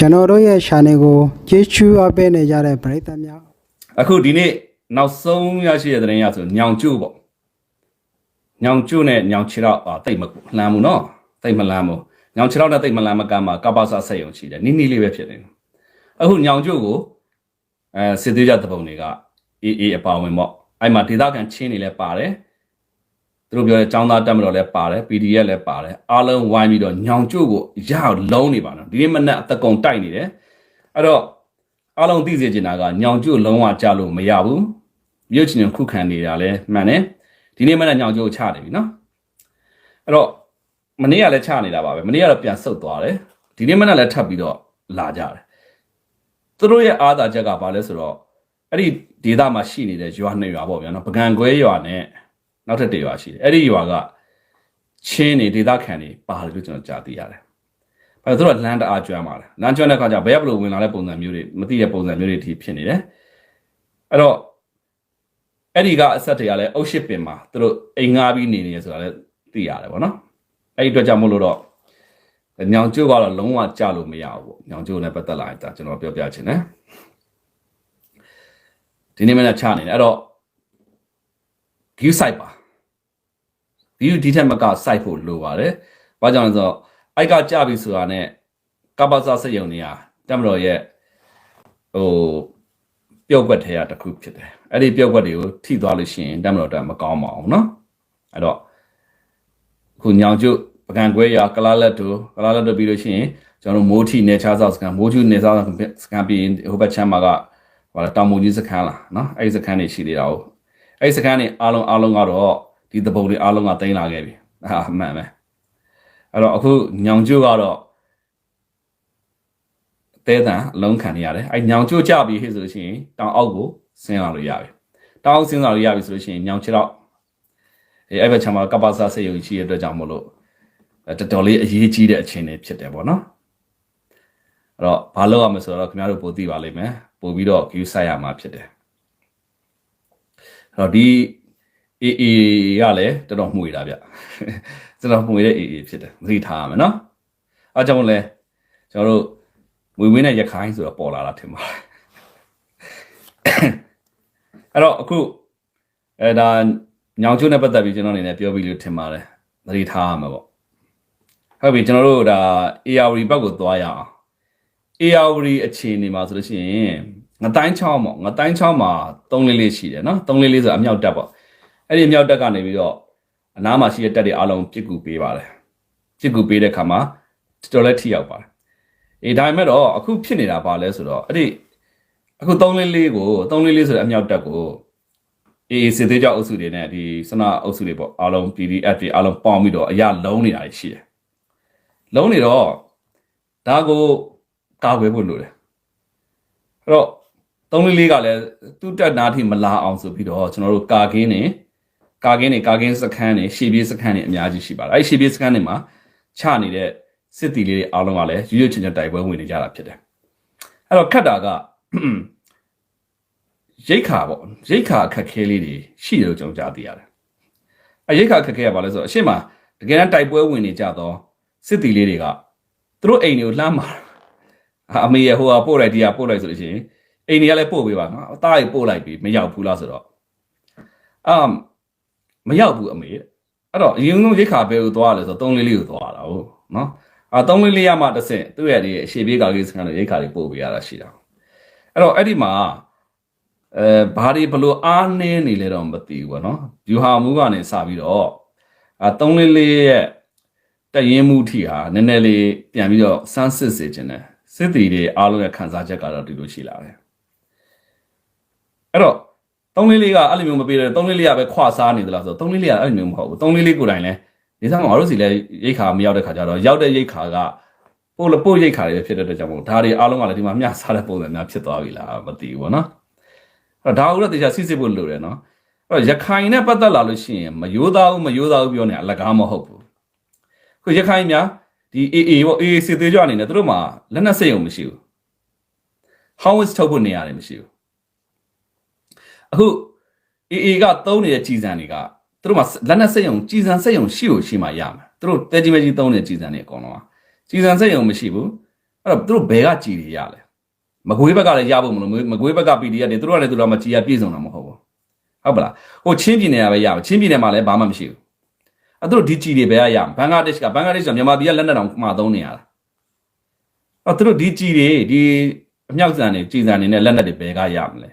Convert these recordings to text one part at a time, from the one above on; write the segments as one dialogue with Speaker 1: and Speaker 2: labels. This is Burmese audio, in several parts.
Speaker 1: ကျွန်တော်တို့ရဲ့ channel ကိုကျေးဇူးအပ်ပေးနေကြတဲ့ပရိသတ်များ
Speaker 2: အခုဒီနေ့နောက်ဆုံးရရှိတဲ့သတင်းရဆိုညောင်ကျို့ပေါ့ညောင်ကျို့နဲ့ညောင်ခြေတော့တိတ်မကူလှမ်းဘူးနော်တိတ်မလှမ်းဘူးညောင်ခြေတော့တိတ်မလှမ်းမကမ်းမှာကပ္ပစာဆက်ယုံရှိတယ်နိနိလေးပဲဖြစ်နေတယ်အခုညောင်ကျို့ကိုအဲစစ်သေးကြတဲ့ပုံတွေကအေးအေးအပါဝင်ပေါ့အဲ့မှာဒေသခံချင်းတွေလည်းပါတယ် သူတို့ပြောတဲ့ចောင်းသားတက်မတော်လည်းပါတယ် PDF လည်းပါတယ်အားလုံးဝိုင်းပြီးတော့ညောင်ကျို့ကိုရအောင်လုံးနေပါတော့ဒီနေ့မနက်အသက်ကုန်တိုက်နေတယ်အဲ့တော့အားလုံးသိစေချင်တာကညောင်ကျို့လုံးဝကြလို့မရဘူးမြို့ချင်းခုခံနေတာလဲမှန်တယ်ဒီနေ့မှလည်းညောင်ကျို့ချနေပြီနော်အဲ့တော့မနေ့ကလည်းချနေတာပါပဲမနေ့ကတော့ပြန်ဆုတ်သွားတယ်ဒီနေ့မှလည်းထပ်ပြီးတော့လာကြတယ်သူတို့ရဲ့အားသာချက်ကဘာလဲဆိုတော့အဲ့ဒီဒေသမှာရှိနေတဲ့ရွာနှစ်ရွာပေါ့ဗျာနော်ပကံကွဲရွာနဲ့ နောက်ထပ်တစ်ရွာရှိတယ်အဲ့ဒီရွာကချင်းနေဒေသခံတွေပါတယ်လို့ကျွန်တော်ကြားသိရတယ်အဲသူတို့ကလမ်းတအားကျွမ်းပါလေလမ်းကျွမ်းတဲ့ခါကျဘယ်ကဘလို့ဝင်လာတဲ့ပုံစံမျိုးတွေမသိတဲ့ပုံစံမျိုးတွေအထိဖြစ်နေတယ်အဲ့တော့အဲ့ဒီကအဆက်တွေကလည်းအုတ်ရှစ်ပင်မှာသူတို့အိမ်ငှားပြီးနေနေရဆိုတာလည်းသိရတယ်ဗောနော်အဲ့ဒီအတွက်ကြောင့်မို့လို့တော့ညောင်ကျိုးကတော့လုံးဝကြလို့မရဘူးပေါ့ညောင်ကျိုးနဲ့ပတ်သက်လာရင်ဒါကျွန်တော်ပြောပြချင်တယ်ဒီနေ့မနေ့ချနေတယ်အဲ့တော့ view site ပါ view ဒီထက်မက site ဖို့လိုပါတယ်ဘာကြောင့်လဲဆိုတော့ အိုက်ကကြပြီဆိုတာနဲ့ကပ္ပစာစက်ယုံနေရတက်မတော်ရဲ့ဟိုပျောက်ကွက်ထဲရတစ်ခုဖြစ်တယ်အဲ့ဒီပျောက်ကွက်တွေကိုထိသွားလို့ရှိရင်တက်မတော်တက်မကောင်းပါဘူးเนาะအဲ့တော့ခုညောင်ကျုပ်ပကံကွဲရကလာလက်တူကလာလက်တူပြီးလို့ရှိရင်ကျွန်တော်တို့မိုးထီနေချားဆောက်စကန်မိုးကျူနေဆောက်စကန်ပြီးရင်ဟိုဘက်ချမ်းမှာကဟိုတောင်မူကြီးစခန်းလားเนาะအဲ့ဒီစခန်းတွေရှိသေးတာဟုတ်အဲ့ဒီစခန်းတွေအားလုံးအားလုံးကတော့ ဒီတပုံတွေအားလုံးကတင်လာခဲ့ပြီဟာမှန်ပဲအဲ့တော့အခုညောင်ကျိုးကတော့အသေးတန်အလုံးခံနေရတယ်အဲ့ညောင်ကျိုးကြပြီဟဲ့ဆိုလို့ရှိရင်တောင်အောက်ကိုဆင်းလာလို့ရပြီတောင်အောက်ဆင်းလာလို့ရပြီဆိုလို့ရှိရင်ညောင်ချတော့အဲ့အဲ့ဘက်ချမ်းမှာကပ္ပစာစေယုံရှိရတဲ့အတွက်ကြောင့်မလို့အဲ့တော်တော်လေးအရေးကြီးတဲ့အခြေအနေဖြစ်တယ်ပေါ့နော်အဲ့တော့ဘာလုပ်ရမလဲဆိုတော့ခင်ဗျားတို့ပိုသိပါလိမ့်မယ်ပို့ပြီးတော့ view ဆိုင်ရမှာဖြစ်တယ်အဲ့တော့ဒီ AA ကလည်းတော်တော်မှုရတာဗျကျွန်တော်မှုရတဲ့ AA ဖြစ်တယ်မသိထားရမယ်နော်အဲကြောင့်မို့လဲကျွန်တော်တို့ဝေဝင်းနဲ့ရခိုင်းဆိုတော့ပေါ်လာတာထင်ပါတယ်အဲ့တော့အခုအဲဒါညောင်ကျွန်းနဲ့ပတ်သက်ပြီးကျွန်တော်အနေနဲ့ပြောပြီးလို့ထင်ပါတယ်သတိထားရမှာပေါ့ဟုတ်ပြီကျွန်တော်တို့ဒါ AR ဘက်ကိုသွားရအောင် AR အခြေအနေမှာဆိုလို့ရှိရင်ငတိုင်းချောင်းပေါ့ငတိုင်းချောင်းမှာ3လေးလေးရှိတယ်နော်3လေးလေးဆိုအမြောက်တက်ပေါ့ အဲ့ဒီအမြောက်တက်ကနေပြီးတော့အနားမှာရှိတဲ့တက်တွေအားလုံးပြစ်ကူပေးပါတယ်ပြစ်ကူပေးတဲ့ခါမှာတော်လည်းထိရောက်ပါတယ်အေးဒါပေမဲ့တော့အခုဖြစ်နေတာပါလဲဆိုတော့အဲ့ဒီအခု3လေးလေးကို3လေးလေးဆိုတဲ့အမြောက်တက်ကိုအေးစစ်သေးကြောက်အုပ်စုတွေနဲ့ဒီစနအုပ်စုတွေပေါ့အားလုံး PDF တွေအားလုံးပေါင်းပြီးတော့အရာလုံးနေတာရှိတယ်လုံးနေတော့ဒါကိုကာကွယ်ဖို့လိုတယ်အဲ့တော့သုံးလေးလေးကလည်းသူ့တက်နာထိမလာအောင်ဆိုပြီးတော့ကျွန်တော်တို့ကာကင်းနေ ကာကင်းနေကာကင်းစခန်းနေရှေ့ပြေးစခန်းနေအများကြီးရှိပါတယ်အဲ့ဒီရှေ့ပြေးစခန်းနေမှာချနေတဲ့စစ်တီလေးတွေအားလုံးကလည်းရွရွချင်ချင်တိုက်ပွဲဝင်နေကြတာဖြစ်တယ်အဲ့တော့ခတ်တာကရိတ်ခါပေါ့ရိတ်ခါအခက်ခဲလေးတွေရှိတယ်လို့ကျွန်တော်ကြားသိရတယ်အဲ့ရိတ်ခါအခက်ခဲရပါလဲဆိုတော့အရှိမတကယ်တမ်းတိုက်ပွဲဝင်နေကြတော့စစ်တီလေးတွေကသူတို့အိမ်တွေကိုလှမ်းမာဟာအမေရဟိုဟာပို့လိုက်ဒီဟာပို့လိုက်ဆိုလို့ရှိရင်အိမ်တွေကလည်းပို့ပေးပါနော်အသားကြီးပို့လိုက်ပြီမရောက်ဘူးလားဆိုတော့အမ် မရောက်ဘူးအမေအဲ့တော့အရင်ဆုံးရိတ်ခါဘဲကိုသွားရလဲဆိုတော့၃လေးလေးကိုသွားတာဟုတ်နော်အာ၃လေးလေးရမှတစ်ဆင့်သူ့ရဲ့ဒီအရှိပြေးကာလေးစကန်တွေရိတ်ခါတွေပို့ပေးရတာရှိတာအဲ့တော့အဲ့ဒီမှာအဲဘာတွေဘလို့အားနည်းနေလဲတော့မသိဘူးပေါ့နော်ယူဟာမူကနေစပြီးတော့အာ၃လေးလေးရဲ့တရင်မှုထီဟာနည်းနည်းလေးပြန်ပြီးတော့စမ်းစစ်စေခြင်းနဲ့စစ်တီတွေအားလုံးရဲ့ခံစားချက်ကတော့ဒီလိုရှိလာတယ်အဲ့တော့ သုံးလေးလေးကအဲ့လိုမျိုးမပေးတယ်သုံးလေးလေးကပဲခွာစားနေသလားဆိုတော့သုံးလေးလေးကအဲ့လိုမျိုးမဟုတ်ဘူးသုံးလေးလေးကိုယ်တိုင်လဲဒီစားမှာငါတို့စီလဲရိတ်ခါမရောက်တဲ့ခါကျတော့ရောက်တဲ့ရိတ်ခါကပို့လပို့ရိတ်ခါတွေဖြစ်တဲ့အတွက်ကြောင့်မို့ဒါတွေအားလုံးကလည်းဒီမှာမျှစားတဲ့ပုံစံများဖြစ်သွားပြီလားမသိဘူးပေါ့နော်အဲ့တော့ဒါကိုတော့တရားစစ်စစ်ဖို့လိုတယ်နော်အဲ့တော့ရခိုင်နဲ့ပတ်သက်လာလို့ရှိရင်မယိုးသားဘူးမယိုးသားဘူးပြောနေအလကားမဟုတ်ဘူးခုရခိုင်များဒီ AA ပေါ့ AA စစ်သေးကြအနေနဲ့သူတို့မှာလက်နက်စိတ်ုံမရှိဘူး Howitz ထုတ်ဖို့နေရတယ်မရှိဘူး အခု AA ကသုံးနေတဲ့ကြီးစံတွေကသူတို့မှာလက်နက်စိတ်ုံကြီးစံစိတ်ုံရှိကိုရှိမှရမှာသူတို့တဲကြီးမဲကြီးသုံးနေတဲ့ကြီးစံတွေအကုန်လုံးကကြီးစံစိတ်ုံမရှိဘူးအဲ့တော့သူတို့ဘယ်ကကြည်တွေရလဲမကွေးဘက်ကလည်းရဖို့မလို့မကွေးဘက်က PDF တွေသူတို့ကလည်းသူတို့ကမကြည်ရပြည့်စုံတာမဟုတ်ဘူးဟုတ်ပလားဟိုချင်းပြည်နယ်ကပဲရပါချင်းပြည်နယ်မှာလည်းဘာမှမရှိဘူးအဲ့သူတို့ဒီကြည်တွေဘယ်ကရဘင်္ဂလားဒေ့ရှ်ကဘင်္ဂလားဒေ့ရှ်ကမြန်မာပြည်ကလက်နက်တောင်မှာသုံးနေရတာအဲ့သူတို့ဒီကြည်တွေဒီအမြောက်စံတွေကြည်စံတွေနဲ့လက်နက်တွေဘယ်ကရမလဲ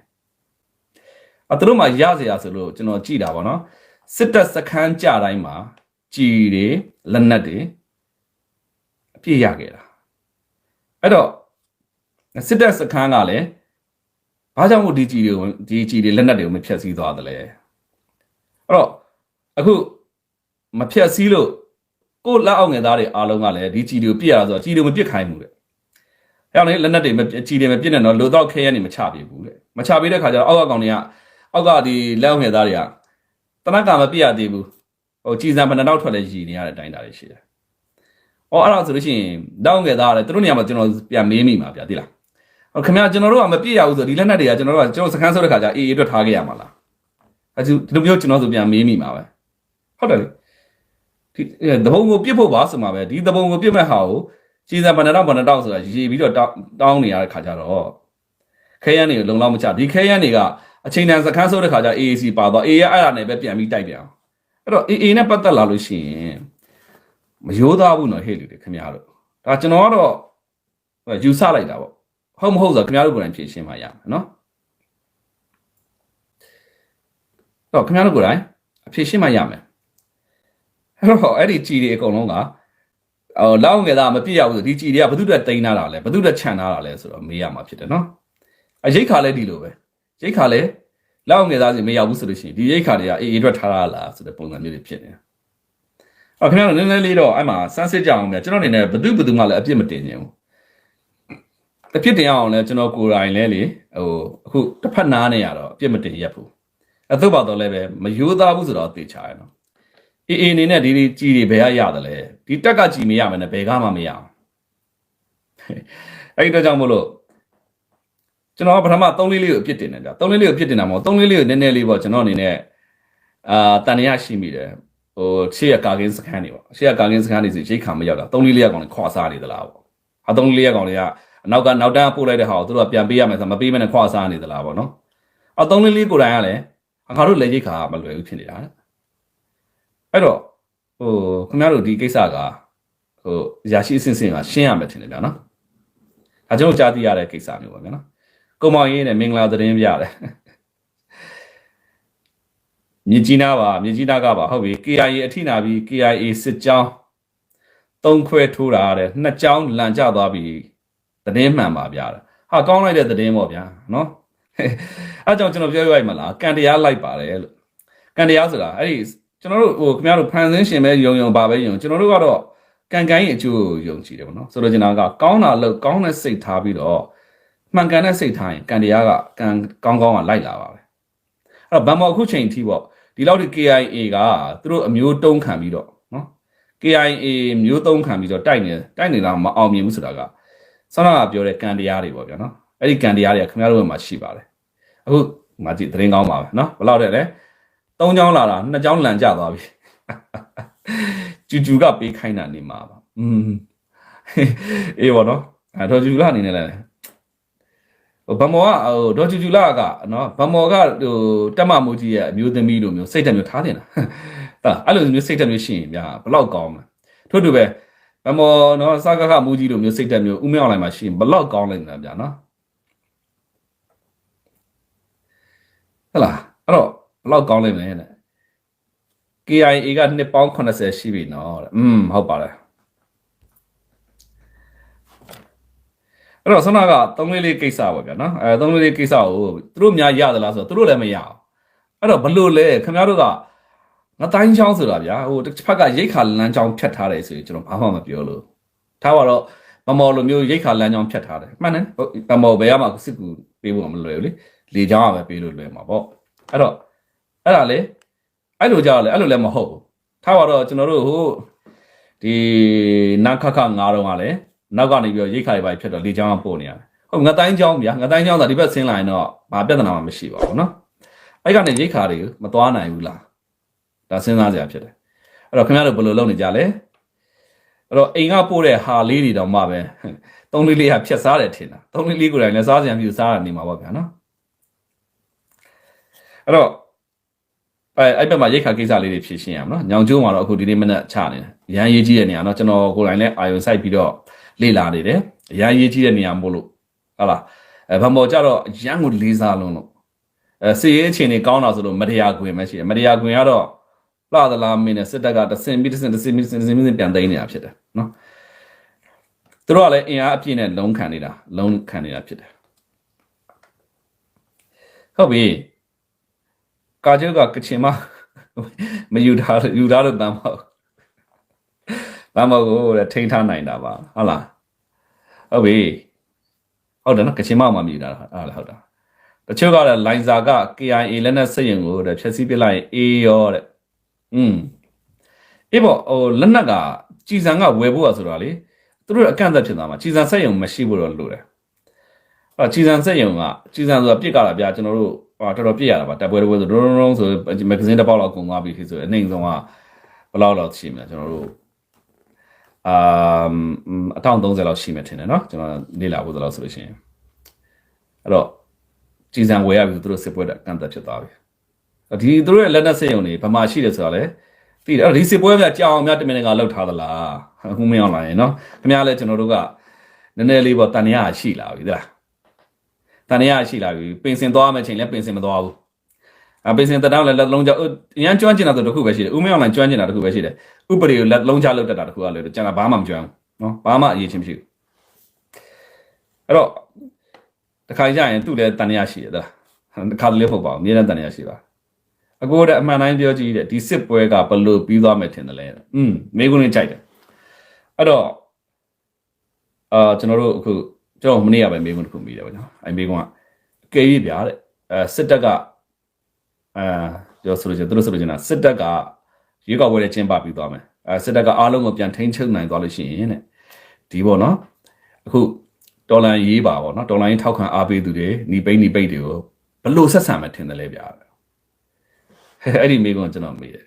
Speaker 2: အဲသူတို့မှရစရာဆိုလို့ကျွန်တော်ကြည်တာပေါ့နော်စစ်တပ်စခန်းကြတိုင်းမှာကြည်တွေလက်နက်တွေအပြည့်ရခဲ့တာအဲ့တော့စစ်တပ်စခန်းကလည်းဘာကြောင့်မို့ဒီကြည်တွေကိုဒီကြည်တွေလက်နက်တွေကိုမဖျက်ဆီးသွားသလဲအဲ့တော့အခုမဖျက်ဆီးလို့ကိုလက်အောင်ငယ်သားတွေအားလုံးကလည်းဒီကြည်တွေကိုပြစ်ရတာဆိုတော့ကြည်တွေမပြစ်ခိုင်းဘူးတဲ့အဲ့တော့လေလက်နက်တွေမကြည်တွေမပြစ်နဲ့တော့လိုတော့ခဲရနေမချပေးဘူးတဲ့မချပေးတဲ့ခါကျတော့အောက်ကကောင်တွေက အောက်ကဒီလက်အောက်ငယ်သားတွေကတနက်ကမပြစ်ရသေးဘူးဟိုကြည်စံဘယ်နှတော့ထွက်လဲရည်နေရတဲ့အတိုင်းတာတွေရှိတယ်။အော်အဲ့ဒါဆိုလို့ရှိရင်တောင်းငယ်သားကလည်းသူတို့နေရာမှာကျွန်တော်ပြန်မေးမိမှာဗျာတိလား။ဟိုခင်ဗျာကျွန်တော်တို့ကမပြည့်ရဘူးဆိုဒီလက်နက်တွေကကျွန်တော်တို့ကကျွန်တော်စကန်းဆိုတဲ့ခါကျအေးအေးအတွက်ထားခဲ့ရမှာလား။အဲဒီဒီလိုမျိုးကျွန်တော်ဆိုပြန်မေးမိမှာပဲ။ဟုတ်တယ်လေ။ဒီသဘုံကိုပြစ်ဖို့ပါဆိုမှာပဲဒီသဘုံကိုပြစ်မဲ့ဟာကိုကြည်စံဘယ်နှတော့ဘယ်နှတော့ဆိုတာရေးပြီးတော့တောင်းနေရတဲ့ခါကျတော့ခဲရန်တွေလုံလောက်မချဒီခဲရန်တွေက အချိန်တန်စကန်းဆိုတဲ့ခါကျ AAC ပါတော့ A ရအဲ့ဒါနဲ့ပဲပြန်ပြီးတိုက်ပြန်အောင်အဲ့တော့ AA နဲ့ပတ်သက်လာလို့ရှိရင်မရိုးသားဘူးနော်ဟဲ့လူတွေခင်ဗျားတို့ဒါကျွန်တော်ကတော့ယူဆလိုက်တာပေါ့ဟုတ်မဟုတ်ဆိုတော့ခင်ဗျားတို့ကိုယ်တိုင်ဖြေရှင်းပါရမယ်နော်တော့ခင်ဗျားတို့ကိုယ်တိုင်အဖြေရှင်းမှရမယ်အဲ့တော့အဲ့ဒီကြည်တွေအကုန်လုံးကအော်လောက်ငယ်သားမပြည့်ရဘူးဆိုဒီကြည်တွေကဘသူတက်တိန်းလာတာလဲဘသူတက်ခြံလာတာလဲဆိုတော့မေးရမှာဖြစ်တယ်နော်အရိတ်ခါလဲဒီလိုပဲ ရိတ်ခါလဲလောက်ငယ်သားစီမရောက်ဘူးဆိုလို့ရှိရင်ဒီရိတ်ခါတွေကအေးအေးအတွက်ထားရလားဆိုတဲ့ပုံစံမျိုးတွေဖြစ်နေတယ်။အော်ခင်ဗျားတို့နည်းနည်းလေးတော့အဲ့မှာစမ်းစစ်ကြအောင်ဗျာကျွန်တော်အနေနဲ့ဘသူဘသူမှလည်းအပြစ်မတင်ခြင်းဘူး။အပြစ်တင်အောင်လဲကျွန်တော်ကိုယ်တိုင်လဲလေဟိုအခုတစ်ဖက်နားနေရတော့အပြစ်မတင်ရက်ဘူး။အသုတ်ပါတော့လည်းပဲမယိုးသားဘူးဆိုတော့သိချာရနော်။အေးအေးအနေနဲ့ဒီဒီကြီးတွေဘယ်ကရတယ်လဲ။ဒီတက်ကကြီးမရမယ်နဲ့ဘယ်ကမှမရအောင်။အဲ့ဒီတော့ကြောင့်မို့လို့ ကျွန်တော်ကပထမ3လေးလေးကိုအပြစ်တင်တယ်ဗျာ3လေးလေးကိုအပြစ်တင်တာမဟုတ်3လေးလေးကိုနည်းနည်းလေးပေါ့ကျွန်တော်အနေနဲ့အာတန်ရရှိမိတယ်ဟိုရှေ့ရကာကင်းစခန်းတွေပေါ့ရှေ့ရကာကင်းစခန်းတွေဆိုရိတ်ခါမရောက်တာ3လေးလေးရကောင်တွေခွာစားနေသလားပေါ့ဟာ3လေးလေးရကောင်တွေကအနောက်ကနောက်တန်းပို့လိုက်တဲ့ဟာကိုသူတို့ကပြန်ပေးရမယ်ဆိုမပေးမနဲ့ခွာစားနေသလားပေါ့နော်အော်3လေးလေးကိုယ်တိုင်ကလည်းအခါတို့လက်ရိတ်ခါမလွယ်ဘူးဖြစ်နေတာအဲ့တော့ဟိုခင်ဗျားတို့ဒီကိစ္စကဟိုရာရှိအစင်စင်ကရှင်းရမယ်ထင်တယ်ဗျာနော်ဒါကျွန်တော်ကြားသိရတဲ့ကိစ္စမျိုးပါဗျာနော် ကုံမောင်ရေးနဲ့မင်္ဂလာသတင်းပြတယ်မြကြီးနားပါမြကြီးနားကပါဟုတ်ပြီ KIA အထိနာပြီး KIA စစ်ကြောင်းသုံးခွဲထိုးတာတဲ့နှစ်ကြောင်းလန်ကျသွားပြီသတင်းမှန်ပါဗျာဟာကောင်းလိုက်တဲ့သတင်းပေါ့ဗျာနော်အဲကြောင့်ကျွန်တော်ပြောရရမလားကန်တရားလိုက်ပါတယ်လို့ကန်တရားဆိုတာအဲ့ဒီကျွန်တော်တို့ဟိုခင်ဗျားတို့ဖန်ဆင်းရှင်ပဲယုံယုံပါပဲယုံကျွန်တော်တို့ကတော့ကန်ကိုင်းအကျိုးယုံကြည်တယ်ပေါ့နော်ဆိုတော့ကျွန်တော်ကကောင်းတာလို့ကောင်းတဲ့စိတ်ထားပြီးတော့ မှန်ကန်တဲ့စိတ်ထားရင်ကံတရားကကံကောင်းကောင်းကလိုက်လာပါပဲအဲ့တော့ဗန်မော်အခုချိန်ထိပေါ့ဒီလောက်ဒီ KIA ကသူတို့အမျိုးတုံးခံပြီးတော့နော် KIA မျိုးတုံးခံပြီးတော့တိုက်နေတိုက်နေတာမအောင်မြင်ဘူးဆိုတာကဆောင်းကပြောတဲ့ကံတရားတွေပေါ့ဗျာနော်အဲ့ဒီကံတရားတွေကခင်ဗျားတို့ဘက်မှာရှိပါတယ်အခုမကြည့်သတင်းကောင်းပါပဲနော်ဘယ်လောက်တဲ့လဲ၃ချောင်းလာတာ၂ချောင်းလန်ကျသွားပြီကျူကျူကပေးခိုင်းတာနေမှာပါอืมအေးပေါ့နော်အဲ့တော့ကျူကအနေနဲ့လည်းဟို ဗမောကဟိုဒေါ်ကျူကျူလာကနော်ဗမောကဟိုတက်မမိုးကြီးရဲ့အမျိုးသမီးလိုမျိုးစိတ်ဓာတ်မျိုးထားတင်တာဟာအဲ့လိုမျိုးစိတ်ဓာတ်မျိုးရှိရင်ဗျာဘလောက်ကောင်းမလဲထို့တူပဲဗမောနော်စကားကမိုးကြီးလိုမျိုးစိတ်ဓာတ်မျိုးဥမြောက်လိုက်မှရှိရင်ဘလောက်ကောင်းလိုက်လဲဗျာနော်ဟလာအဲ့တော့ဘလောက်ကောင်းလိုက်မလဲတဲ့ KIA ကနှစ်ပေါင်း80ရှိပြီနော်တဲ့อืมဟုတ်ပါတယ် အဲ့တော့ဆန္ဒကသုံးလေးလေးကိစ္စပါဗျာနော်အဲသုံးလေးလေးကိစ္စကိုသူတို့များရသလားဆိုတော့သူတို့လည်းမရအောင်အဲ့တော့ဘလို့လဲခင်ဗျားတို့ကငတိုင်းချောင်းဆိုတာဗျာဟိုတစ်ဖက်ကရိတ်ခါလမ်းချောင်းဖြတ်ထားတယ်ဆိုရင်ကျွန်တော်ဘာမှမပြောလို့ထားပါတော့မမော်လိုမျိုးရိတ်ခါလမ်းချောင်းဖြတ်ထားတယ်မှန်တယ်ဟုတ်မမော်ဘယ်ရမှာစစ်ကူပေးဖို့မလွယ်ဘူးလေလေချောင်းကပဲပေးလို့လွယ်မှာပေါ့အဲ့တော့အဲ့ဒါလေအဲ့လိုကြောက်လေအဲ့လိုလည်းမဟုတ်ဘူးထားပါတော့ကျွန်တော်တို့ဟိုဒီနခခငါးတော့ကလည်း နောက်ကနေပြီးတော့ရိတ်ခါတွေပါဖြစ်တော့လေချောင်းကပို့နေရတယ်ဟုတ်ငတိုင်းချောင်းဗျာငတိုင်းချောင်းသာဒီဘက်ဆင်းလာရင်တော့ဘာပြဿနာမှမရှိပါဘူးเนาะအဲ့ကနေရိတ်ခါတွေမသွားနိုင်ဘူးလားဒါစဉ်းစားစရာဖြစ်တယ်အဲ့တော့ခင်ဗျားတို့ဘယ်လိုလုပ်နေကြလဲအဲ့တော့အိမ်ကပို့တဲ့ဟာလေးတွေတောင်မှပဲ သုံးလေးလေးကဖြတ်စားတယ်ထင်တာသုံးလေးလေးကိုယ်တိုင်လည်းစားစရာမျိုးစားရနေမှာပေါ့ဗျာနော်အဲ့တော့အဲအဲ့ဘက်မှာရိတ်ခါကိစ္စလေးတွေဖြည့်ရှင်းရအောင်နော်ညောင်ကျိုးမှာတော့အခုဒီနေ့မနက်ချနေတယ်ရန်ရေးကြီးတဲ့နေရာနော်ကျွန်တော်ကိုယ်တိုင်လည်းအာယုံစိုက်ပြီးတော့ လေ့လာနေတယ်ရန်ရေးကြီးတဲ့နေရာမို့လို့ဟုတ်လားအဲဗမော်ကြတော့ရန်ကိုလေးစားလုံးလို့အဲစီရေးအခြေအနေကောင်းတာဆိုလို့မတရားခွင်ပဲရှိတယ်မတရားခွင်ကတော့လှသလားမင်းနဲ့စစ်တပ်ကတဆင်ပြီးတဆင်တဆင်ပြီးတဆင်တဆင်ပြီးပြန်သိမ်းနေတာဖြစ်တယ်နော်သူတို့ကလည်းအင်အားအပြည့်နဲ့လုံးခံနေတာလုံးခံနေတာဖြစ်တယ်ဟုတ်ပြီကာကျိုးကကချင်မမယူထားယူထားလို့တမ်းမဟုတ်တ မ်းမဟုတ်တဲ့ထိန်းထားနိုင်တာပါဟုတ်လားဟုတ်ပြီဟုတ်တယ်နော်ကချင်မမှမယူတာအဲ့ဒါဟုတ်တာတချို့ကလည်းလိုင်ဇာက KIA လက်နက်စက်ရင်ကိုတဲ့ဖြည့်ဆည်းပစ်လိုက်ရင်အေးရောတဲ့อืมအေးပေါ့ဟိုလက်နက်ကကြည်စံကဝယ်ဖို့อ่ะဆိုတာလေ သူတို့အကန့်အသတ်ဖြစ်သွားမှာကြည်စံဆက်ယုံမရှိဖို့တော့လိုတယ်အဲ့ကြည်စံဆက်ယုံကကြည်စံဆိုတာပြစ်ကြတာဗျာကျွန်တော်တို့ဟာတော်တော်ပြစ်ရတာပါတပ်ပွဲတစ်ပွဲဆိုဒုံဒုံဒုံဆိုမဂ္ဂဇင်းတစ်ပေါက်လောက်ကုန်သွားပြီဖြစ်ဆိုအနေဆုံးကဘယ်လောက်လောက်ရှိမလဲကျွန်တော်တို့ အာ1030လောက်ရှိမယ်ထင်တယ်နော်ကျွန်တော်လေ့လာဖို့သလောက်ဆိုလို့ရှိရင်အဲ့တော့ကြည်စံဝယ်ရပြီသူတို့စစ်ပွဲတကန်တက်ဖြစ်သွားပြီဒီသူတို့ရဲ့လက်နက်စစ်ရုံတွေဗမာရှိတယ်ဆိုတာလေသိတယ်အဲ့တော့ဒီစစ်ပွဲကကြောင်အောင်များတမင်တကာလောက်ထားသလားအခုမင်းအောင်လာရင်နော်ခင်ဗျားလည်းကျွန်တော်တို့ကနည်းနည်းလေးပေါ့တန်ရရရှိလာပြီသလားတန်ရရရှိလာပြီပင်စင်သွားမယ့်ချိန်လည်းပင်စင်မသွားဘူး အပင်စင်တတောင်းလည်းလက်လုံးချအရန်ကျွမ်းကျင်တာဆိုတစ်ခုပဲရှိတယ်ဥမင်းအောင်လိုင်းကျွမ်းကျင်တာတစ်ခုပဲရှိတယ်ဥပဒေကိုလက်လုံးချလောက်တတ်တာတစ်ခုကလည်းကျန်တာဘာမှမကျွမ်းဘူးနော်ဘာမှအရေးချင်းမရှိဘူးအဲ့တော့တခါကြရင်သူ့လည်းတန်ရရှိတယ်သလားတခါတလေဟုတ်ပါဘူးအများနဲ့တန်ရရှိပါအကိုတဲ့အမှန်တိုင်းပြောကြည့်တဲ့ဒီစစ်ပွဲကဘလို့ပြီးသွားမယ်ထင်တယ်လဲอืมမိကုန်းလေးကြိုက်တယ်အဲ့တော့အာကျွန်တော်တို့အခုကျွန်တော်မနေ့ကပဲမိကုန်းတစ်ခုမိတယ်ဗောနော်အဲ့မိကုန်းကအကယ်၍ဗျာတဲ့အဲစစ်တပ်က အဲပြောဆိုလို့ချင်းသူတို့ဆိုလို့ချင်းတာစစ်တပ်ကရွေးကောက်ပွဲနဲ့ကျင်းပပြီးသွားမယ်အဲစစ်တပ်ကအားလုံးကိုပြန်ထိန်းချုပ်နိုင်သွားလို့ရှိရင်တဲ့ဒီပေါ့နော်အခုဒေါ်လာရေးပါပေါ့နော်ဒေါ်လာရေးထောက်ခံအားပေးသူတွေညီပိတ်ညီပိတ်တွေကိုဘလို့ဆက်ဆံမထင်တယ်လဲဗျာအဲ့ဒီမိကုံကျွန်တော်မေးတယ်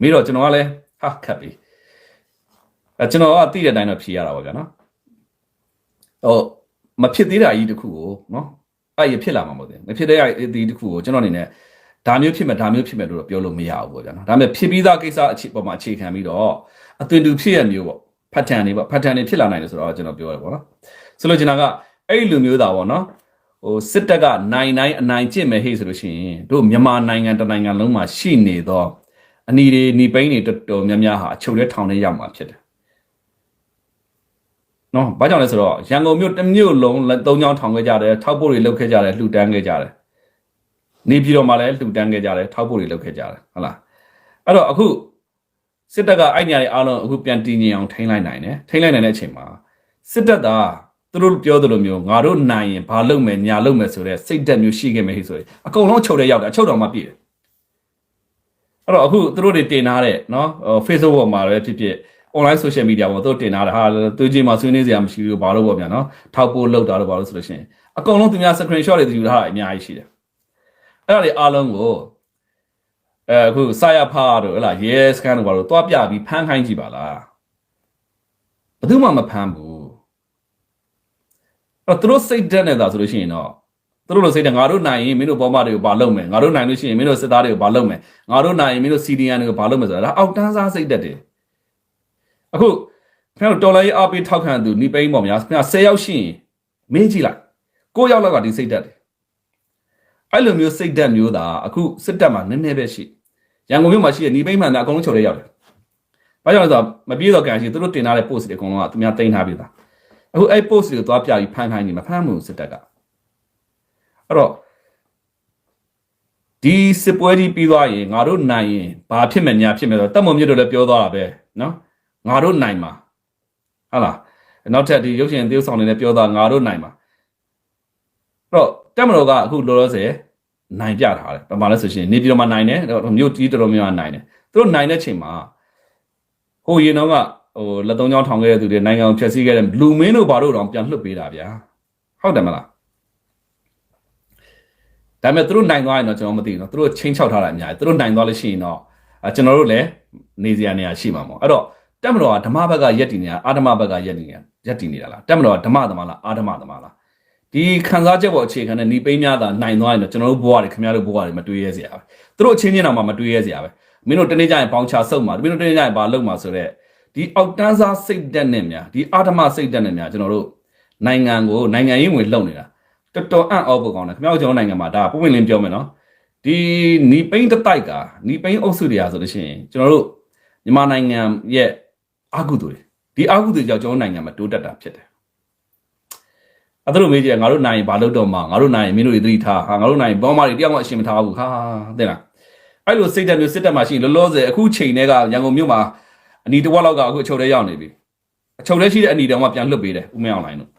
Speaker 2: မေးတော့ကျွန်တော်ကလည်းဟာခက်ပြီအဲကျွန်တော်ကသိတဲ့အတိုင်းတော့ဖြေရတာပါဗျာနော်ဟိုမဖြစ်သေးတာကြီးတခုကိုနော်အဲ့ရဖြစ်လာမှာမဟုတ်ဘူးမဖြစ်တဲ့အရာဒီတခုကိုကျွန်တော်အနေနဲ့ ဒါမျိုးဖြစ်မယ်ဒါမျိုးဖြစ်မယ်လို့တော့ပြောလို့မရဘူးပေါ့ဗျာနော်ဒါပေမဲ့ဖြစ်ပြီးသားကိစ္စအခြေပေါ်မှာအခြေခံပြီးတော့အသွင်တူဖြစ်ရမျိုးပေါ့ဖတ်တန်တွေပေါ့ဖတ်တန်တွေဖြစ်လာနိုင်တယ်ဆိုတော့ကျွန်တော်ပြောရပေါ့နော်ဆိုလို့ကျွန်တော်ကအဲ့ဒီလူမျိုးသားပေါ့နော်ဟိုစစ်တပ်ကနိုင်နိုင်အနိုင်ကျင့်မယ်ဟေ့ဆိုလို့ရှိရင်တို့မြန်မာနိုင်ငံတစ်နိုင်ငံလုံးမှာရှိနေသောအနီတွေညီပိန်းတွေတော်တော်များများဟာအချုပ်ထဲထောင်ထဲရောက်မှာဖြစ်တယ်။နော်ဘာကြောင့်လဲဆိုတော့ရန်ကုန်မြို့တစ်မြို့လုံးလက်သုံးချောင်းထောင်ခဲ့ကြတယ်ထောက်ပို့တွေလုပ်ခဲ့ကြတယ်လှူဒန်းခဲ့ကြတယ်။ နေပြည်တော်မှာလည်းလှူဒန်းခဲ့ကြတယ်ထောက်ပို့တွေလုပ်ခဲ့ကြတယ်ဟုတ်လား။အဲ့တော့အခုစစ်တပ်ကအဲ့ညာတွေအားလုံးအခုပြန်တည်ငြိမ်အောင်ထိန်းလိုက်နိုင်တယ်ထိန်းလိုက်နိုင်တဲ့အချိန်မှာစစ်တပ်ကသူတို့ပြောသလိုမျိုးငါတို့နိုင်ရင်ဘာလုပ်မယ်ညာလုပ်မယ်ဆိုတဲ့စိတ်တက်မျိုးရှိခဲ့မယ်ဟိဆိုရင်အကုန်လုံးချုပ်တဲ့ရောက်တယ်အချုပ်တော်မှပြည့်တယ်အဲ့တော့အခုသူတို့တွေတင်ထားတဲ့နော်ဟို Facebook ပေါ်မှာလည်းဖြစ်ဖြစ် online social media ပေါ်သူတို့တင်ထားတာဟာသူကြီးမှဆွေးနွေးစရာမရှိဘူးဘာလို့ပေါ့ဗျာနော်ထောက်ပို့လောက်တာတော့ဘာလို့ဆိုလို့ရှိရင်အကုန်လုံးသူများ screenshot တွေယူထားတာအများကြီးရှိတယ် အဲ့ဒါတွေအားလုံးကိုအဲအခုစာရဖားတို့ဟဲ့လား yes scan တို့ဘာလို့တွားပြပြီးဖမ်းခိုင်းကြည့်ပါလားဘယ်သူမှမဖမ်းဘူးအဲ့တော့သူတို့စိတ်ဓာတ်နဲ့သာဆိုလို့ရှိရင်တော့သူတို့လိုစိတ်ဓာတ်ငါတို့နိုင်ရင်မင်းတို့ဘောမတွေကိုဘာလုပ်မယ်ငါတို့နိုင်လို့ရှိရင်မင်းတို့စစ်သားတွေကိုဘာလုပ်မယ်ငါတို့နိုင်ရင်မင်းတို့ CDN တွေကိုဘာလုပ်မယ်ဆိုတာဒါအောက်တန်းစားစိတ်ဓာတ်တွေအခုခင်ဗျားတို့တော်လိုင်းအားပေးထောက်ခံသူနှိပိန်းပေါ့ဗျာခင်ဗျာ10ယောက်ရှိရင်မေးကြည့်လိုက်9ယောက်လောက်ကဒီစိတ်ဓာတ်တွေ အဲ့လိုမျိုးစိတ်ဓာတ်မျိုးသာအခုစစ်တပ်မှာနည်းနည်းပဲရှိရန်ကုန်မြို့မှာရှိတဲ့နှိပိန်းမှန်တာအကုန်လုံးချုပ်လဲရောက်တယ်ဘာကြောင့်လဲဆိုတော့မပြေတော့ကန်ရှိသူတို့တင်ထားတဲ့ post တွေအကုန်လုံးကသူများတင်ထားပြီးသားအခုအဲ့ post တွေကိုသွားပြပြီးဖမ်းခိုင်းနေမှာဖမ်းမှုစစ်တပ်ကအဲ့တော့ဒီစစ်ပွဲကြီးပြီးသွားရင်ငါတို့နိုင်ရင်ဘာဖြစ်မယ်ညာဖြစ်မယ်ဆိုတော့တက်မွန်မြစ်တို့လည်းပြောသွားတာပဲနော်ငါတို့နိုင်မှာဟုတ်လားနောက်ထပ်ဒီရုပ်ရှင်သေုပ်ဆောင်တွေလည်းပြောသွားငါတို့နိုင်မှာအဲ့တော့ တက်မတော်ကအခုလောလောဆယ်နိုင်ပြထားတယ်ဘာမှလဲဆိုရှင်နေပြည်တော်မှာနိုင်တယ်မြို့ကြီးတော်တော်များများနိုင်တယ်သူတို့နိုင်တဲ့ချိန်မှာဟိုရင်တော့က ဟိုလက်သုံးချောင်းထောင်ခဲ့တဲ့သူတွေနိုင်ငံကိုဖျက်ဆီးခဲ့တဲ့လူမင်းတို့ဘာလို့တောင်ပြန်လွှတ်ပေးတာဗျာဟုတ်တယ်မလားဒါပေမဲ့သူတို့နိုင်သွားရင်တော့ကျွန်တော်မသိဘူးเนาะသူတို့ချင်းချောက်ထားတာအများကြီးသူတို့နိုင်သွားလို့ရှိရင်တော့အဲကျွန်တော်တို့လည်းနေစရာနေရာရှိမှာပေါ့အဲ့တော့ တက်မတော်ကဓမ္မဘက်ကရက်တည်နေတာအာဓမ္မဘက်ကရက်တည်နေတာရက်တည်နေတာလားတက်မတော်ကဓမ္မသမားလားအာဓမ္မသမားလား ဒီခံစားချက်ပေါ်အခြေခံတဲ့ဤပိန်းများသာနိုင်သွားရင်တော့ကျွန်တော်တို့ဘဝတွေခင်ဗျားတို့ဘဝတွေမတွေ့ရစရာပဲသူတို့အချင်းချင်းတော့မှမတွေ့ရစရာပဲမင်းတို့တနေ့ကျရင်ပေါင်းချဆုပ်မှာမင်းတို့တနေ့ကျရင်ဘာလုပ်မှာဆိုတော့ဒီအောက်တန်းစားစိတ်တက်နဲ့များဒီအာဓမ္မစိတ်တက်နဲ့များကျွန်တော်တို့နိုင်ငံကိုနိုင်ငံရေးဝင်လှုပ်နေတာတော်တော်အံ့ဩဖို့ကောင်းတယ်ခင်ဗျားတို့ကျွန်တော်နိုင်ငံမှာဒါပုံဝင်လင်းပြောမယ်နော်ဒီနီပိန်းတစ်တိုက်ကနီပိန်းအုပ်စုတွေရာဆိုလို့ရှိရင်ကျွန်တော်တို့မြန်မာနိုင်ငံရဲ့အာကုသူတွေဒီအာကုသူကြောင့်ကျွန်တော်နိုင်ငံမှာတိုးတက်တာဖြစ်တယ် အဲ့ဒါလိုမေးကြငါတို့နိုင်ဘာလုပ်တော့မှငါတို့နိုင်မင်းတို့တွေသတိထားဟာငါတို့နိုင်ဘောမတွေတယောက်မှအရှင်မထားဘူးဟာတဲ့လားအဲ့လိုစိတ်တက်မျိုးစစ်တက်မှရှိရင်လောလောဆယ်အခုချိန်တွေကရန်ကုန်မြို့မှာအနီတစ်ဝက်လောက်ကအခုအချုပ်ထဲရောက်နေပြီအချုပ်ထဲရှိတဲ့အနီတောင်မှပြန်လွတ်ပေးတယ်ဦးမင်းအောင်လိုင်းတို့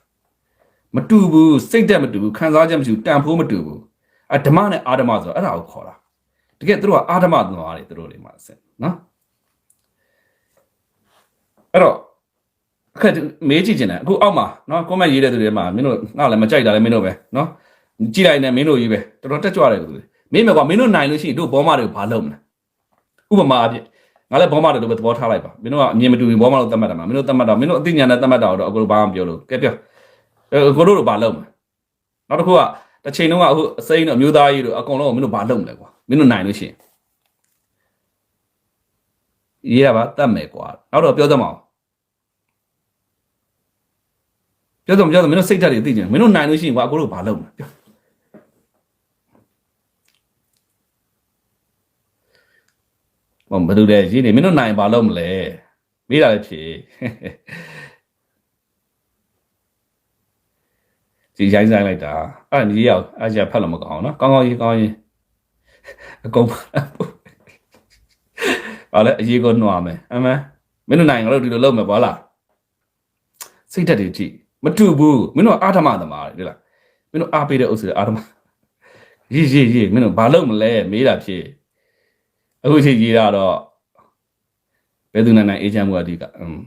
Speaker 2: မတူဘူးစိတ်တက်မတူဘူးခံစားချက်မတူဘူးတန်ဖိုးမတူဘူးအဓမ္မနဲ့အာဓမ္မဆိုတော့အဲ့ဒါကိုခေါ်တာတကယ်သူတို့ကအာဓမ္မသွားတယ်သူတို့တွေမှာဆက်နော်အဲ့တော့ အခက်မေးကြည့်ချင်တယ်အခုအောက်မှာနော်ကွန်မန့်ရေးတဲ့သူတွေမှာမင်းတို့ငါလည်းမကြိုက်တာလည်းမင်းတို့ပဲနော်ကြည့်လိုက်နေမင်းတို့ကြီးပဲတော်တော်တက်ကြွတယ်သူတွေမင်းမကွာမင်းတို့နိုင်လို့ရှိရင်တို့ဘောမတွေကိုဘာလုပ်မလဲဥပမာအဖြစ်ငါလည်းဘောမတွေတို့ပဲသဘောထားလိုက်ပါမင်းတို့ကအမြင်မတူရင်ဘောမတို့သတ်မှတ်တာမှာမင်းတို့သတ်မှတ်တာမင်းတို့အသိဉာဏ်နဲ့သတ်မှတ်တာတော့အကုန်လုံးဘာမှမပြောလို့ကဲပြောအဲကိုတို့တို့ဘာလုပ်မလဲနောက်တစ်ခုကတစ်ချိန်လုံးကအခုအစိမ်းတို့အမျိုးသားကြီးတို့အကုန်လုံးကမင်းတို့ဘာလုပ်မလဲကွာမင်းတို့နိုင်လို့ရှိရင်ရေးရပါတတ်မယ်ကွာနောက်တော့ပြောသမောင်း ပြောတော့ပြောတော့မင်းတို့စိတ်ဓာတ်တွေသိကြတယ်မင်းတို့နိုင်လို့ရှိရင်ကွာအကိုတို့ဘာလုပ်မလဲပြောဘာမလုပ်လဲရေးနေမင်းတို့နိုင်ဘာလုပ်မလဲမေးတာလည်းဖြေဒီရိုင်းဆိုင်လိုက်တာအဲ့ဒါကြီးရောက်အဲ့ကျဖတ်လို့မကောင်းဘူးနော်ကောင်းကောင်းရေးကောင်းရေးအကုန်ဘာလဲအရေးကိုနှွားမယ်အမှန်မင်းတို့နိုင်ငါတို့ဒီလိုလုပ်မယ်ပေါ့လားစိတ်ဓာတ်တွေကြည့် မတူဘူးမင်းတို့အာဓမ္မသမားတွေလေလားမင်းတို့အားပေးတဲ့အုပ်စုတွေအာဓမ္မရေးရေးရေးမင်းတို့ဘာလုပ်မလဲမေးတာဖြစ်အခုချိန်ရေးတာတော့ဘယ်သူနိုင်နိုင်အေးချမ်းမှုအဓိကအင်း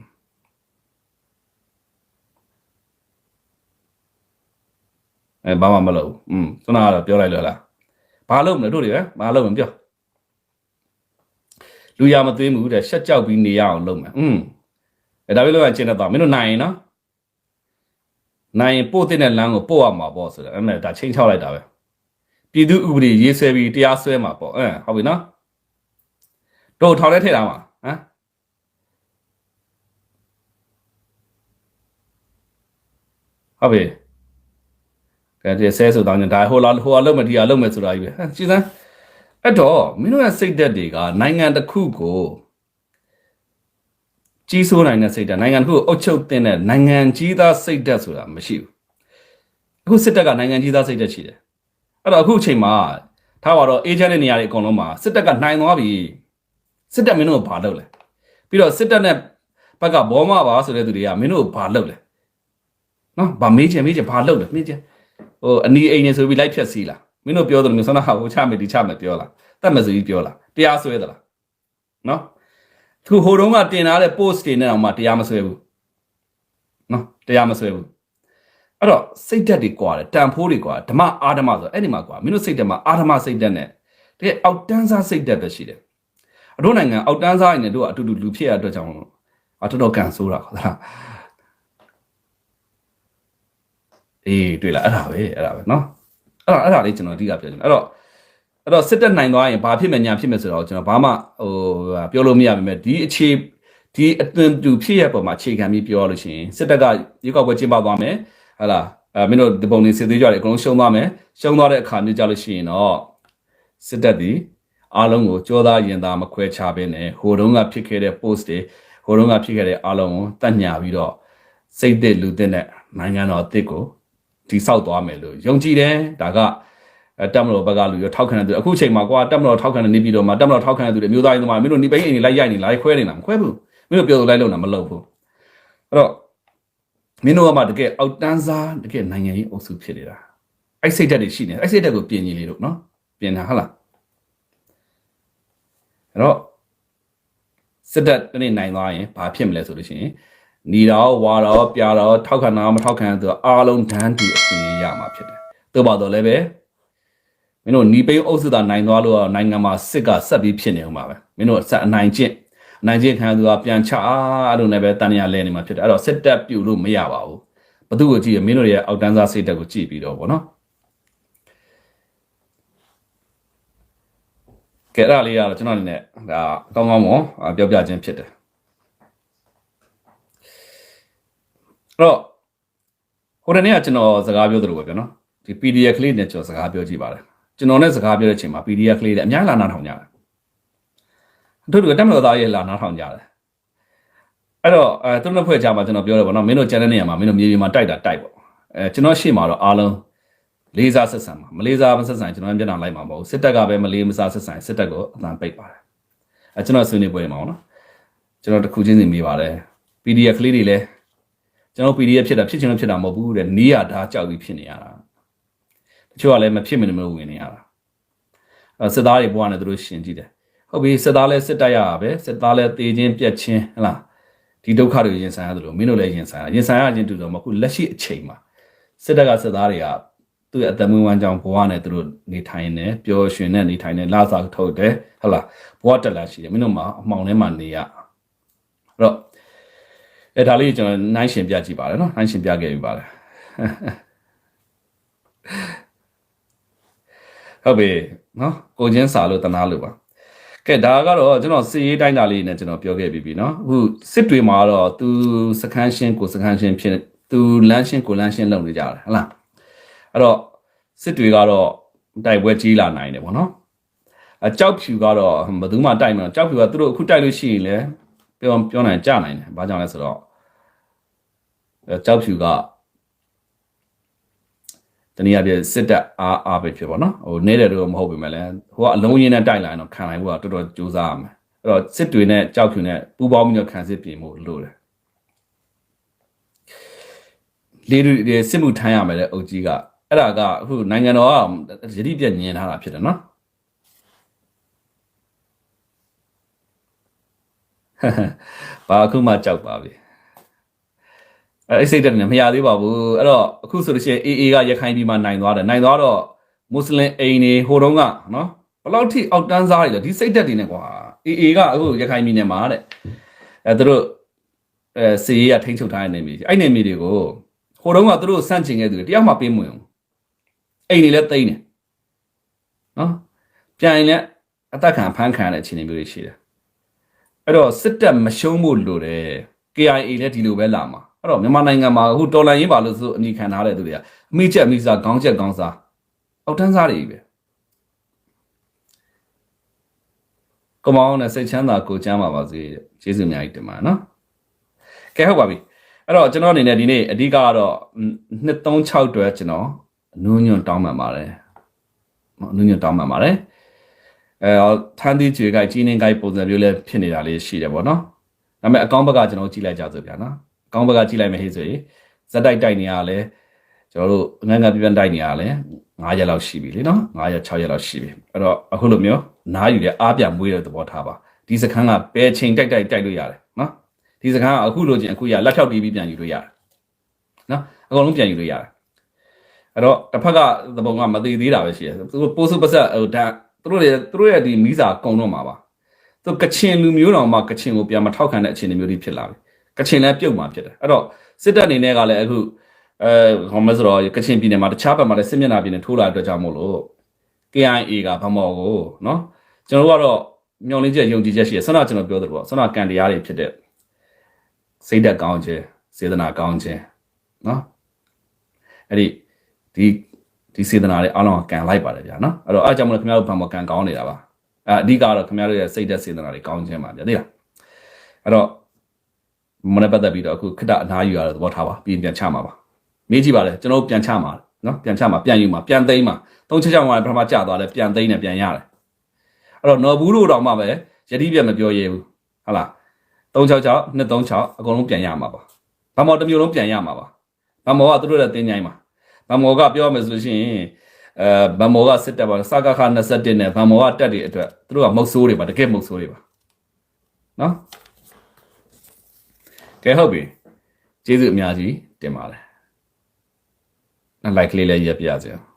Speaker 2: အဲဘာမှမလုပ်ဘူးอืมခုနကတော့ပြောလိုက်လို့လားဘာလုပ်မလဲတို့တွေပဲဘာလုပ်မလဲပြောလူရမသွေးမှုတဲ့ရှက်ကြောက်ပြီးနေရအောင်လုပ်မယ်อืมအဲဒါပဲလို့ကကျင်းတတ်တော့မင်းတို့နိုင်ရင်နော် နိုင်ရင်ပို့တဲ့လမ်းကိုပို့ရမှာပေါ့ဆိုတော့အဲ့မဲ့ဒါချင်းချောက်လိုက်တာပဲပြည်သူဥပဒေရေးဆွဲပြီးတရားစွဲမှာပေါ့အဲဟုတ်ပြီနော်တို့ထောင်ထဲထည့်တာမှာဟမ်ဟုတ်ပြီကဲဒီဆဲဆိုတော့ညဒါဟိုလာဟိုအလုံးမဒီအလုံးမဆိုတာကြီးပဲဟမ်ကြည်စမ်းအဲ့တော့မင်းတို့ရဲ့စိတ်သက်တွေကနိုင်ငံတစ်ခုကို ကြီးစိုးနိုင်တဲ့စိတ်ဓာတ်နိုင်ငံတစ်ခုကိုအုပ်ချုပ်တဲ့နိုင်ငံကြီးသားစိတ်ဓာတ်ဆိုတာမရှိဘူးအခုစစ်တပ်ကနိုင်ငံကြီးသားစိတ်ဓာတ်ရှိတယ်အဲ့တော့အခုအချိန်မှာထားပါတော့အေဂျင့်တဲ့နေရာတွေအကုန်လုံးမှာစစ်တပ်ကနိုင်သွားပြီစစ်တပ်မင်းတို့ကဘာလုပ်လဲပြီးတော့စစ်တပ်နဲ့ဘက်ကဘောမပါဆိုတဲ့သူတွေကမင်းတို့ကဘာလုပ်လဲနော်ဗာမေးချင်မေးချင်ဘာလုပ်လဲမေးချင်ဟိုအနီအိမ်နေဆိုပြီးလိုက်ဖြတ်စီးလားမင်းတို့ပြောတယ်မျိုးဆန္ဒဟာဟိုချမယ်ဒီချမယ်ပြောလားတတ်မစီပြောလားတရားစွဲသလားနော် သူဟိုတုန်းကတင်ထားတဲ့ post တွေနဲ့တော့မှတရားမဆွဲဘူးနော်တရားမဆွဲဘူးအဲ့တော့စိတ်ဓာတ်တွေကွာတယ်တန်ဖိုးတွေကွာဓမ္မအာဓမ္မဆိုအဲ့ဒီမှာကွာမင်းတို့စိတ်ဓာတ်မှာအာဓမ္မစိတ်ဓာတ်နဲ့တကယ်အောက်တန်းစားစိတ်ဓာတ်ပဲရှိတယ်အတို့နိုင်ငံအောက်တန်းစားရင်လည်းတို့ကအတူတူလူဖြစ်ရတဲ့အတွက်ကြောင့်အတော်တော်ကန်ဆိုးတာခေါ်တာအေးတွေ့လားအဲ့ဒါပဲအဲ့ဒါပဲနော်အဲ့ဒါအဲ့ဒါလေးကျွန်တော်အဓိကပြောချင်တယ်အဲ့တော့ အဲ့တော့စစ်တက်နိုင်သွားရင်ဘာဖြစ်မယ်ညာဖြစ်မယ်ဆိုတော့ကျွန်တော်ဘာမှဟိုပြောလို့မရပါမယ်ဒီအခြေဒီအသွင်တူဖြစ်ရပေါ်မှာအခြေခံပြီးပြောရလို့ရှိရင်စစ်တက်ကရွေးကောက်ပွဲကျင်းပသွားမယ်ဟလာအဲမင်းတို့ဒီပုံလေးစစ်သေးကြတယ်အကုန်လုံးရှုံးသွားမယ်ရှုံးသွားတဲ့အခါမျိုးကြလို့ရှိရင်တော့စစ်တက်ဒီအားလုံးကိုကြောသားရင်သားမခွဲခြားဘဲနဲ့ဟိုတုန်းကဖြစ်ခဲ့တဲ့ post တွေဟိုတုန်းကဖြစ်ခဲ့တဲ့အားလုံးကိုတတ်ညာပြီးတော့စိတ်သက်လူသက်နဲ့နိုင်ငံတော်အသစ်ကိုတိဆောက်သွားမယ်လို့ယုံကြည်တယ်ဒါကအဲ တက်မတော်ဘက်ကလူရောထောက်ခံတဲ့သူအခုချိန်မှာကွာတက်မတော်ထောက်ခံတဲ့နေပြည်တော်မှာတက်မတော်ထောက်ခံတဲ့သူတွေမျိုးသားရေးသမားမင်းတို့နေပိန်းအိမ်တွေလိုက်ရိုက်နေလိုက်ခွဲနေတာမခွဲဘူးမင်းတို့ပြောလို့လိုက်လို့နာမလုပ်ဘူးအဲ့တော့မင်းတို့ကမှတကယ်အောက်တန်းစားတကယ်နိုင်ငံရေးအုပ်စုဖြစ်နေတာအဲ့စိတ်ဓာတ်တွေရှိနေအဲ့စိတ်ဓာတ်ကိုပြင်ကြီးလေတို့နော်ပြင်တာဟုတ်လားအဲ့တော့စစ်တပ်တနေ့နိုင်သွားရင်ဘာဖြစ်မလဲဆိုလို့ရှိရင်หนีတော့ဝါတော့ပြာတော့ထောက်ခံတာမထောက်ခံသူအားလုံးဒန်းတူအခွင့်အရေးရမှာဖြစ်တယ်။သို့ပါတော့လည်းပဲ မင်းတို့หนีပိန်းအုပ်စုသာနိုင်သွားလို့နိုင်ငံမှာစစ်ကဆက်ပြီးဖြစ်နေအောင်ပါပဲ။မင်းတို့ဆက်အနိုင်ကျင့်နိုင်ချင်းခံသူကပြန်ချအဲ့လိုနဲ့ပဲတန်ရလဲနေမှာဖြစ်တယ်အဲ့တော့စစ်တပ်ပြူလို့မရပါဘူးဘသူ့ကိုကြည့်ရမင်းတို့ရဲ့အောက်တန်းစားစိတ်တက်ကိုကြည့်ပြီးတော့ဗောနော်ကဲအဲ့ဒါလေးကတော့ကျွန်တော်အနေနဲ့ဒါအကောင်းကောင်းပေါ့အာပြောပြခြင်းဖြစ်တယ်အဲ့တော့ဟိုတနေ့ကကျွန်တော်စကားပြောသလိုပဲဗျာနော်ဒီ PDF ကလေးနဲ့ကျွန်တော်စကားပြောကြည့်ပါတယ် ကျွန်တော်နဲ့စကားပြောတဲ့အချိန်မှာ PDF ကလေးတွေအများကြီးလာနားထောင်ကြတယ်အထူးတူတက်မလို့သားရဲ့လာနားထောင်ကြတယ်အဲ့တော့အဲသူတို့နှစ်ဖွဲ့ကြားမှာကျွန်တော်ပြောတယ်ဗောနော်မင်းတို့ကျန်တဲ့နေရာမှာမင်းတို့မြေပြင်မှာတိုက်တာတိုက်ပေါ့အဲကျွန်တော်ရှေ့မှာတော့အားလုံးလေးစားဆက်ဆံပါမလေးစားမဆက်ဆံကျွန်တော်မျက်နှာလိုက်မှာမဟုတ်ဘူးစစ်တပ်ကပဲမလေးမစားဆက်ဆံစစ်တပ်ကိုအတန်ပိတ်ပါတယ်အဲကျွန်တော်ဆွေးနွေးပွဲမှာဗောနော်ကျွန်တော်တစ်ခုချင်းစီမိပါတယ် PDF ကလေးတွေလည်းကျွန်တော် PDF ဖြစ်တာဖြစ်ချင်လို့ဖြစ်တာမဟုတ်ဘူးတဲ့နီးရတာကြောက်ပြီးဖြစ်နေရတာ တချို့ကလည်းမဖြစ်မနေမလို့ဝင်နေရတာအဲစစ်သားတွေဘဝနဲ့သူတို့ရှင်ကြည့်တယ်ဟုတ်ပြီစစ်သားလည်းစစ်တပ်ရတာပဲစစ်သားလည်းတေခြင်းပြက်ခြင်းဟလားဒီဒုက္ခတွေရင်ဆိုင်ရတယ်လို့မင်းတို့လည်းရင်ဆိုင်ရရင်ဆိုင်ရခြင်းတူတော့မဟုတ်ဘူးလက်ရှိအချိန်မှာစစ်တပ်ကစစ်သားတွေကသူ့ရဲ့အသက်မွေးဝမ်းကြောင်းဘဝနဲ့သူတို့နေထိုင်နေပျော်ရွှင်နေနေထိုင်နေလာစားထုတ်တယ်ဟလားဘဝတက်လာရှိတယ်မင်းတို့မှာအမှောင်ထဲမှာနေရအဲ့တော့အဲဒါလေးကျွန်တော်နိုင်ရှင်ပြကြည့်ပါတယ်နော်နိုင်ရှင်ပြခဲ့ပြီပါတယ် ဟုတ်ပြီနော်ကိုချင်းစာလို့တနာလို့ပါကဲဒါကတော့ကျွန်တော်စစ်ရေးတိုင်းတာလေးနဲ့ကျွန်တော်ပြောခဲ့ပြီးပြီနော်အခုစစ်တွေမှာတော့သူစခန်းရှင်းကိုစခန်းရှင်းဖြစ်သူလမ်းရှင်းကိုလမ်းရှင်းလုပ်နေကြတယ်ဟုတ်လားအဲ့တော့စစ်တွေကတော့တိုက်ပွဲကြီးလာနိုင်တယ်ဗောနော်အကြောက်ဖြူကတော့ဘယ်သူမှတိုက်မလို့ကြောက်ဖြူကသူတို့အခုတိုက်လို့ရှိရင်လည်းပြောပြောနိုင်ကြနိုင်တယ်ဘာကြောင့်လဲဆိုတော့အကြောက်ဖြူက တနည်းအားဖြင့်စစ်တပ်အားအားပဲဖြစ်ပါတော့ဟိုနေတယ်တော့မဟုတ်ပေမဲ့လည်းဟိုကအလုံးရင်းနဲ့တိုက်လာရင်တော့ခံနိုင်ဖို့ကတော်တော်ကြိုးစားရမယ်အဲ့တော့စစ်တွေနဲ့ကြောက်ဖြူနဲ့ပူးပေါင်းပြီးတော့ခံစစ်ပြင်ဖို့လိုတယ်လေးတွေစစ်မှုထမ်းရမယ်လေအုပ်ကြီးကအဲ့ဒါကအခုနိုင်ငံတော်ကယတိပြက်ညင်ထားတာဖြစ်တယ်နော်ဘာအခုမှကြောက်ပါပြီ အဲ့စိတ်တက်နေမရသေးပါဘူးအဲ့တော့အခုဆိုလို့ရှိရင် AA ကရခိုင်ပြည်မှာနိုင်သွားတယ်နိုင်သွားတော့မွတ်စလင်အိမ်တွေဟိုတုန်းကနော်ဘယ်လောက်ထိအောက်တန်းစားတွေလဲဒီစိတ်တက်တွေနဲ့ကွာ AA ကအခုရခိုင်ပြည်နယ်မှာတဲ့အဲသူတို့အဲစီရေးကထိန်းချုပ်ထားတဲ့နေမြေအဲ့နေမြေတွေကိုဟိုတုန်းကသူတို့စန့်ကျင်ခဲ့သူတွေတရားမှပေးမဝင်ဘူးအိမ်တွေလည်းတိမ့်တယ်နော်ပြန်ရင်လည်းအသက်ခံဖမ်းခံရတဲ့အခြေအနေမျိုးတွေရှိတယ်အဲ့တော့စစ်တပ်မရှုံးဖို့လိုတယ် KIA လည်းဒီလိုပဲလာမှာ အဲ့တော့မြန်မာနိုင်ငံမှာအခုတော်လန်ရေးပါလို့ဆိုအမိခံထားတဲ့သူတွေကအမိချက်အမိစားခေါင်းချက်ခေါင်းစားအောက်တန်းစားတွေပဲကမောင်းနဲ့စိတ်ချမ်းသာကိုချမ်းပါပါစေကျေးဇူးအများကြီးတင်ပါနော်ကဲဟုတ်ပါပြီအဲ့တော့ကျွန်တော်အနေနဲ့ဒီနေ့အဓိကကတော့236အတွက်ကျွန်တော်အနုညွန့်တောင်းပန်ပါတယ်အနုညွန့်တောင်းပန်ပါတယ်အဲထန်းသီးကြွေကိုက်ကြီးနေကိုက်ပုံစံမျိုးလည်းဖြစ်နေတာလေးရှိတယ်ပေါ့နော်ဒါပေမဲ့အကောင့်ဘက်ကကျွန်တော်ကြည့်လိုက်ကြစို့ဗျာနော်အ ကောင့်ဘက်ကကြည့်လိုက်မယ်ဟေ့ဆိုရင်ဇက်တိုက်တိုက်နေရလဲကျွန်တော်တို့ငန်းငန်းပြပြန်တိုက်နေရလဲ9ရက်လောက်ရှိပြီလေနော်9ရက်6ရက်လောက်ရှိပြီအဲ့တော့အခုလိုမျိုးနားယူတဲ့အားပြမွေးတဲ့သဘောထားပါဒီစခန်းကဘယ်ချိန်တိုက်တိုက်တိုက်လို့ရတယ်နော်ဒီစခန်းကအခုလိုချင်းအခုရလက်ဖြောက်တီးပြီးပြန်ယူလို့ရတယ်နော်အကုန်လုံးပြန်ယူလို့ရတယ်အဲ့တော့တစ်ဖက်ကသဘောကမသေးသေးတာပဲရှိတယ်သူတို့ပိုးစုပဆက်ဟိုဒါသူတို့ရဲ့သူတို့ရဲ့ဒီမီးစာကုံတော့မှာပါသူကချင်လူမျိုးတော်မှာကချင်ကိုပြန်မထောက်ခံတဲ့အခြေအနေမျိုးတွေဖြစ်လာပြီ ကချင်လည်းပြုတ်မှာဖြစ်တယ်အဲ့တော့စစ်တပ်အနေနဲ့ကလည်းအခုအဲဟောမဆိုတော့ကချင်ပြည်နယ်မှာတခြားဘက်မှာလည်းစစ်မျက်နှာပြည်နယ်ထိုးလာတဲ့အတွက်ကြောင့်မို့လို့ KIA ကဗမော်ကိုနော်ကျွန်တော်တို့ကတော့မျောလင်းချက်ယုံကြည်ချက်ရှိတယ်ဆန္ဒကျွန်တော်ပြောသလိုပေါ့ဆန္ဒကန်တရားတွေဖြစ်တဲ့စိတ်သက်ကောင်းခြင်းစေတနာကောင်းခြင်းနော်အဲ့ဒီဒီဒီစေတနာတွေအားလုံးကကန်လိုက်ပါတယ်ဗျာနော်အဲ့တော့အားကြောင့်မလို့ခင်ဗျားတို့ဗမော်ကန်ကောင်းနေတာပါအဲအဓိကတော့ခင်ဗျားတို့ရဲ့စိတ်သက်စေတနာတွေကောင်းခြင်းပါဗျာသိလားအဲ့တော့ မနေ့ပတ်သက်ပြီးတော့အခုခက်တအနားယူရတဲ့သဘောထားပါပြီးရင်ပြန်ချမှာပါမေးကြည့်ပါလေကျွန်တော်ပြန်ချမှာနော်ပြန်ချမှာပြန်ယူမှာပြန်သိမ်းမှာသုံးချက်ချောင်းကပထမကျသွားတယ်ပြန်သိမ်းတယ်ပြန်ရတယ်အဲ့တော့နော်ဘူးတို့တောင်မှပဲယတိပြတ်မပြောရဲဘူးဟုတ်လား366 236အကုန်လုံးပြန်ရမှာပါဗမော်တစ်မျိုးလုံးပြန်ရမှာပါဗမော်ကသူတို့လည်းတင်းကြိုင်းမှာဗမော်ကပြောမယ်ဆိုလို့ရှိရင်အဲဗမော်ကစစ်တပ်ပါစကခ21နဲ့ဗမော်ကတက်တွေအတွက်သူတို့ကမုတ်ဆိုးတွေပါတကယ်မုတ်ဆိုးတွေပါနော် ကဲဟုတ်ပြီကျေးဇူးအများကြီးတင်ပါတယ်နောက် like လေးလည်းရပ်ပြရစေအောင်